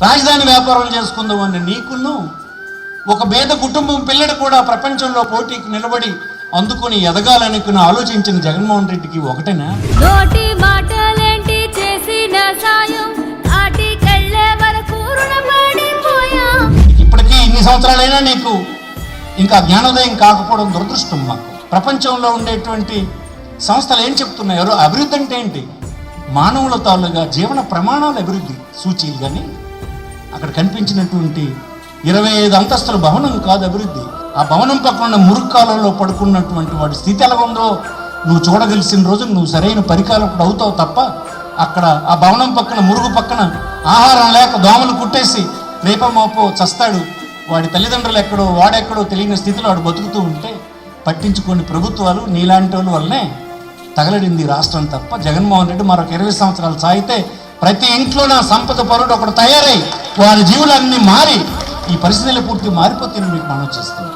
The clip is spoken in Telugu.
రాజధాని వ్యాపారం చేసుకుందాం అన్న నీకును ఒక పేద కుటుంబం పిల్లడు కూడా ప్రపంచంలో పోటీకి నిలబడి అందుకొని ఎదగాలనుకుని ఆలోచించిన జగన్మోహన్ రెడ్డికి ఒకటేనా? ఇప్పటికీ ఇన్ని సంవత్సరాలైనా నీకు ఇంకా జ్ఞానోదయం కాకపోవడం దురదృష్టం మాకు. ప్రపంచంలో ఉండేటువంటి సంస్థలు ఏం చెప్తున్నాయో? అభివృద్ధి అంటే ఏంటి? మానవుల తాలుగా జీవన ప్రమాణాల అభివృద్ధి సూచీలు కానీ అక్కడ కనిపించినటువంటి ఇరవై ఐదు అంతస్తుల భవనం కాదు అభివృద్ధి. ఆ భవనం పక్కన ఉన్న మురుగు కాలంలో పడుకున్నటువంటి వాడి స్థితి ఎలా ఉందో నువ్వు చూడగలిసిన రోజు నువ్వు సరైన పరికాలకుడు అవుతావు తప్ప అక్కడ ఆ భవనం పక్కన మురుగు పక్కన ఆహారం లేక దోమలు కుట్టేసి రేపమాపో చస్తాడు. వాడి తల్లిదండ్రులు ఎక్కడో వాడెక్కడో తెలియని స్థితిలో వాడు బతుకుతూ ఉంటే పట్టించుకొని ప్రభుత్వాలు నీలాంటి వాళ్ళ వల్లనే తగలడింది ఈ రాష్ట్రం తప్ప. జగన్మోహన్ రెడ్డి మరొక ఇరవై సంవత్సరాలు సాగితే ప్రతి ఇంట్లో నా సంపద పరుడు ఒకడు తయారై వారి జీవులన్నీ మారి ఈ పరిస్థితులు పూర్తి మారిపోతే మీకు మనం చేస్తుంది